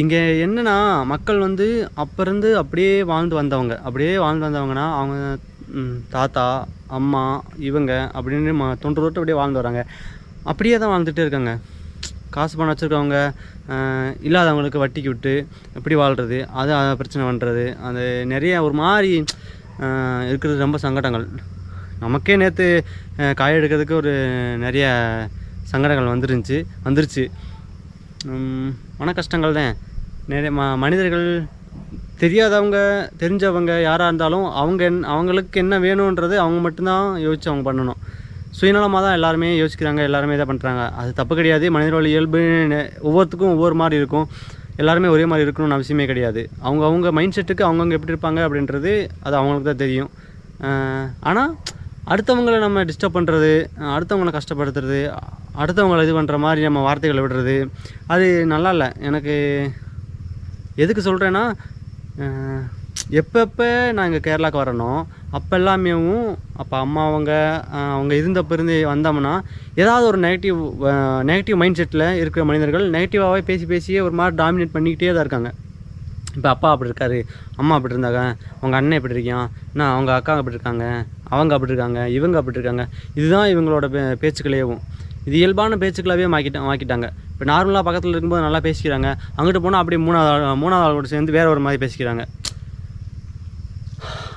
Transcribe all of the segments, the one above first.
இங்கே என்னென்னா மக்கள் வந்து அப்போ இருந்து அப்படியே வாழ்ந்து வந்தவங்க. அப்படியே வாழ்ந்து வந்தவங்கன்னா அவங்க தாத்தா அம்மா இவங்க அப்படின்னு ம தொன்று தொட்டு அப்படியே வாழ்ந்து வராங்க. அப்படியே தான் வாழ்ந்துகிட்டே இருக்காங்க. காசு பணம் வச்சுருக்கவங்க இல்லாதவங்களுக்கு வட்டிக்கு விட்டு எப்படி வாழ்கிறது அது பிரச்சனை பண்ணுறது அது நிறைய ஒரு மாதிரி இருக்கிறது ரொம்ப சங்கடங்கள். நமக்கே நேற்று காயெடுக்கிறதுக்கு ஒரு நிறைய சங்கடங்கள் வந்துருந்துச்சு வந்துருச்சு. மன கஷ்டங்கள் தான். நிறைய ம மனிதர்கள் தெரியாதவங்க தெரிஞ்சவங்க யாராக இருந்தாலும் அவங்க என் அவங்களுக்கு என்ன வேணுன்றது அவங்க மட்டும்தான் யோசிச்சு அவங்க பண்ணணும். சுயநலமாக தான் எல்லாருமே யோசிக்கிறாங்க எல்லாருமே இதை பண்ணுறாங்க அது தப்பு கிடையாது. மனிதர்களோட இயல்பு ஒவ்வொருத்துக்கும் ஒவ்வொரு மாதிரி இருக்கும். எல்லாருமே ஒரே மாதிரி இருக்கணும்னு அவசியமே கிடையாது. அவங்க அவங்க மைண்ட் செட்டுக்கு அவங்கவுங்க எப்படி இருப்பாங்க அப்படின்றது அது அவங்களுக்கு தான் தெரியும். ஆனால் அடுத்தவங்களை நம்ம டிஸ்டர்ப் பண்ணுறது அடுத்தவங்களை கஷ்டப்படுத்துறது அடுத்தவங்களை இது பண்ணுற மாதிரி நம்ம வார்த்தைகளை விடுறது அது நல்லா இல்லை. எனக்கு எதுக்கு சொல்கிறேன்னா எப்பப்போ நான் இங்கே கேரளாவுக்கு வரணும் அப்போ எல்லாமேவும் அப்போ அம்மா அவங்க அவங்க இருந்தப்போ இருந்து வந்தோம்னா ஏதாவது ஒரு நெகட்டிவ் நெகட்டிவ் மைண்ட் செட்டில் இருக்கிற மனிதர்கள் நெகட்டிவாகவே பேசி பேசியே ஒரு மாதிரி டாமினேட் பண்ணிக்கிட்டே தான் இருக்காங்க. இப்போ அப்பா அப்படி இருக்காரு அம்மா அப்படி இருந்தாங்க அவங்க அண்ணன் எப்படி இருக்கான் என்ன அவங்க அக்கா அப்படி இருக்காங்க அவங்க அப்படி இருக்காங்க இவங்க அப்படி இருக்காங்க. இதுதான் இவங்களோட பே- பேச்சுக்களையவும். இது இயல்பான பேச்சுக்களாகவே மாக்கிட்ட மாக்கிட்டாங்க. இப்போ நார்மலாக பக்கத்தில் இருக்கும்போது நல்லா பேசிக்கிறாங்க. அங்கிட்டு போனால் அப்படியே மூணாவது ஆள் மூணாவது ஆளோட சேர்ந்து வேறு ஒரு மாதிரி பேசிக்கிறாங்க.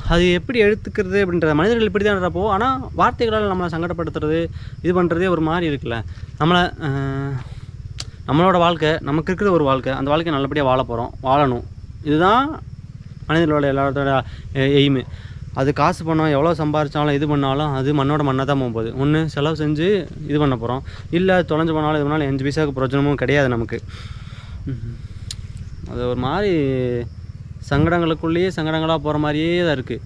அது எப்படி எடுத்துக்கிறது அப்படின்றத மனிதர்கள் இப்படி தான் இருப்போ ஆனால் வார்த்தைகளால் நம்மளை சங்கடப்படுத்துறது இது பண்ணுறதே ஒரு மாதிரி இருக்குல்ல. நம்மளை நம்மளோட வாழ்க்கை நமக்கு இருக்கிற ஒரு வாழ்க்கை. அந்த வாழ்க்கையை நல்லபடியாக வாழ போகிறோம் வாழணும். இதுதான் மனிதர்களோட எல்லாத்தோட எய்மு. அது காசு பணம் எவ்வளோ சம்பாரிச்சாலும் இது பண்ணாலும் அது மண்ணோட மண்ணாக தான் போக போகுது ஒன்று செலவு செஞ்சு இது பண்ண போகிறோம் இல்லை தொலைஞ்சு போனாலும் இது பண்ணாலும் அஞ்சு பைசாவுக்கு பிரயோஜனமும் கிடையாது நமக்கு. அது ஒரு மாதிரி சங்கடங்களுக்குள்ளேயே சங்கடங்களாக போகிற மாதிரியே தான் இருக்குது